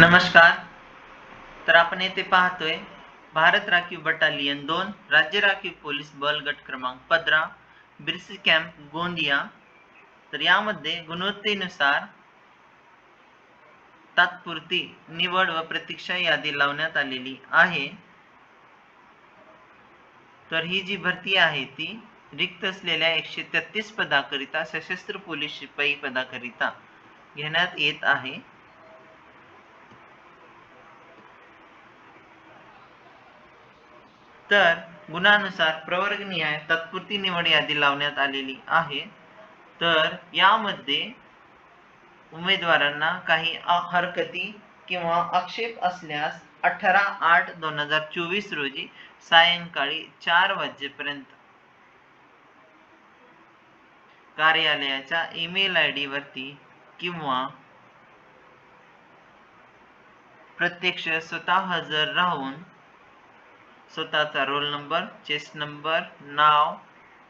नमस्कार. तर आपण येथे पाहतोय भारत राखीव बटालियन दोन राज्य राखीव पोलीस बल गट क्रमांक पंधरा बिरसी कॅम्प गोंदिया. तर यामध्ये गुणवत्तेनुसार तात्पुरती निवड व प्रतीक्षा यादी लावण्यात आलेली आहे. तर ही जी भरती आहे ती रिक्त असलेल्या एकशे तेहतीस पदाकरिता सशस्त्र पोलीस शिपाई पदाकरिता घेण्यात येत आहे. तर गुणानुसार प्रवर्गनिहाय तात्पुरती निवड यादी लावण्यात आलेली आहे. तर यामध्ये उमेदवारांना काही हरकती किंवा आक्षेप असल्यास अठरा आठ दोन हजार चोवीस रोजी सायंकाळी चार वाजेपर्यंत कार्यालयाच्या ईमेल आय डी वरती किंवा प्रत्यक्ष स्वतः हजर राहून स्वतःचा रोल नंबर चेस्ट नंबर नाव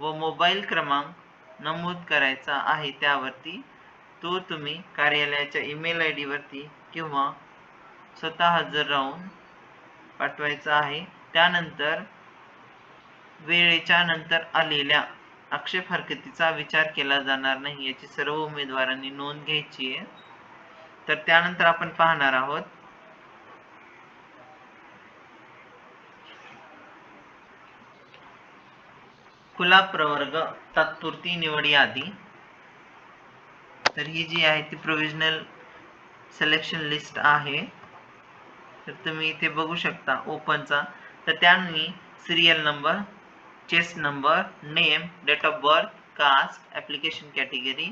व मोबाईल क्रमांक नमूद करायचा आहे. त्यावरती तो तुम्ही कार्यालयाच्या ईमेल आय डीवरती किंवा स्वतः हजर राहून पाठवायचा आहे. त्यानंतर वेळेच्या नंतर आलेल्या आक्षेप हरकतीचा विचार केला जाणार नाही. याची सर्व उमेदवारांनी नोंद घ्यायची आहे. तर त्यानंतर आपण पाहणार आहोत खुला प्रवर्ग तात्पुरती निवड यादी तर ही जी आहे ती प्रोव्हिजनल सिलेक्शन लिस्ट आहे. तर तुम्ही इथे बघू शकता ओपनचा तर त्यांनी serial number chest number name date of birth caste application category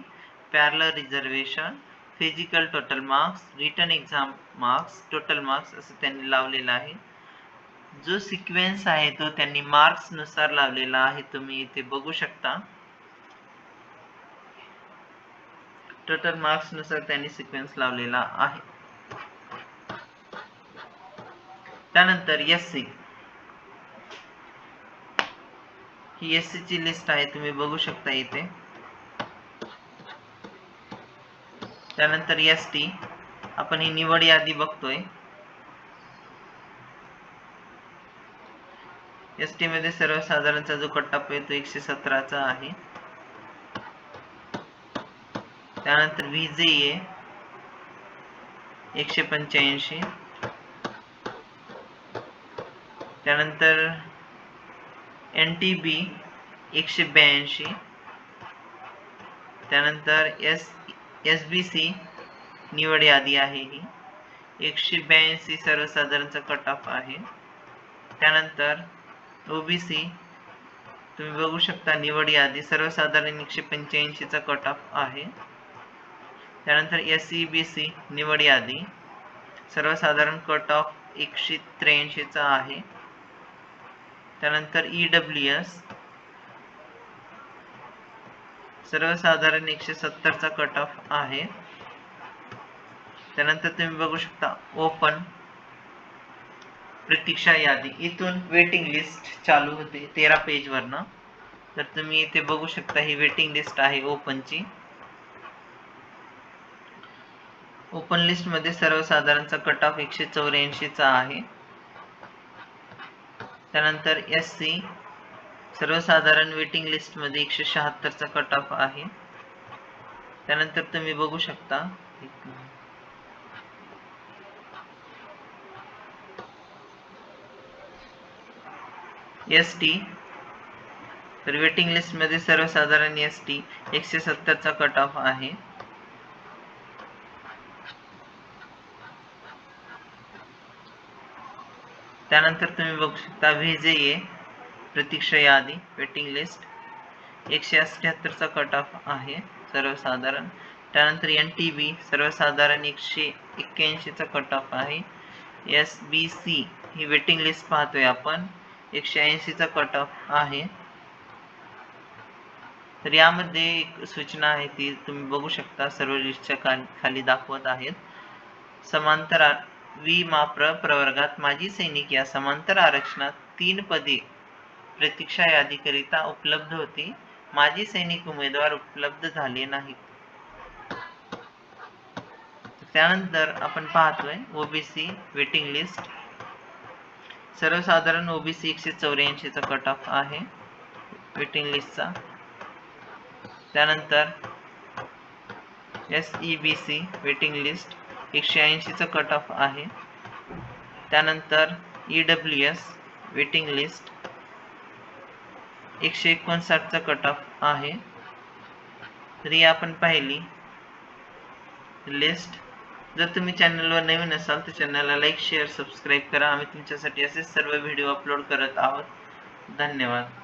parallel reservation physical total marks written exam marks total marks असं त्यांनी लावलेलं आहे. जो सिक्वेन्स आहे तो त्यांनी मार्क्सनुसार लावलेला आहे तुम्ही इथे बघू शकता. टोटल मार्क्सनुसार त्यांनी सिक्वेन्स लावलेला आहे. त्यानंतर एस सी ही एस सी ची लिस्ट आहे तुम्ही बघू शकता इथे. त्यानंतर एस टी आपण ही निवड यादी बघतोय. एस टी मध्ये सर्वसाधारणचा जो कट्टाप आहे तो एकशे सतराचा आहे. त्यानंतर व्ही जे एकशे पंच्याऐंशी. त्यानंतर एन टी बी एकशे ब्याऐंशी. त्यानंतर एस एस बी सी निवड यादी आहे ही. एकशे ब्याऐंशी सर्वसाधारणचा कट ऑफ आहे. त्यानंतर ओबीसी तुम्ही बघू शकता निवड यादी. सर्वसाधारण एकशे पंच्याऐंशीचा कट ऑफ आहे. त्यानंतर एस ई बी सी निवड यादी. सर्वसाधारण कट ऑफ एकशे त्र्याऐंशीचा आहे. त्यानंतर ई डब्ल्यू एस सर्वसाधारण एकशे सत्तरचा कट ऑफ आहे. त्यानंतर तुम्ही बघू शकता ओपन प्रतीक्षा यादी. इथून वेटिंग लिस्ट चालू होते तेरा पेज वरनं. तर तुम्ही इथे बघू शकता ही वेटिंग लिस्ट आहे ओपनची ओपन लिस्टमध्ये सर्वसाधारणचा कट ऑफ एकशे चौऱ्याऐंशीचा आहे. त्यानंतर एस सी सर्वसाधारण वेटिंग लिस्टमध्ये एकशे शहात्तरचा कट ऑफ आहे. त्यानंतर तुम्ही बघू शकता एस टी तर वेटिंग लिस्टमध्ये सर्वसाधारण एस टी एकशे सत्तरचा कट ऑफ आहे. त्यानंतर तुम्ही बघू शकता व्हिजे प्रतीक्षा यादी वेटिंग लिस्ट एकशे अठ्ठ्याहत्तरचा कट ऑफ आहे सर्वसाधारण. त्यानंतर एन टी बी सर्वसाधारण एकशे एक्क्याऐंशीचा कट ऑफ आहे. एस बी सी ही वेटिंग लिस्ट पाहतोय आपण. एकशे ऐंशीचा कट ऑफ आहे. तर यामध्ये एक सूचना आहे ती तुम्ही बघू शकता सर्व लिस्टच्या खाली दाखवत आहेत. समांतर वी माप्र प्रवर्गात माजी सैनिक या समांतर आरक्षणात तीन पदे प्रतीक्षा यादीकरिता उपलब्ध होती. माजी सैनिक उमेदवार उपलब्ध झाले नाहीत. त्यानंतर आपण पाहतोय ओबीसी वेटिंग लिस्ट सर्वसाधारण ओबीसी एकशे चौऱ्याऐंशीचा कट ऑफ आहे. वेटिंग लिस्टचा त्यानंतर S E B C waiting list एकशे ऐंशीचा कट ऑफ आहे. त्यानंतर E W S waiting list एकशे एकोणसाठचा कट ऑफ आहे. तरी आपण पाहिली लिस्ट जर तुम्ही चॅनलवर नवीन असाल तर चॅनलला लाईक शेअर सबस्क्राईब करा. आम्ही तुमच्यासाठी असेच सर्व व्हिडिओ अपलोड करत आहोत. धन्यवाद.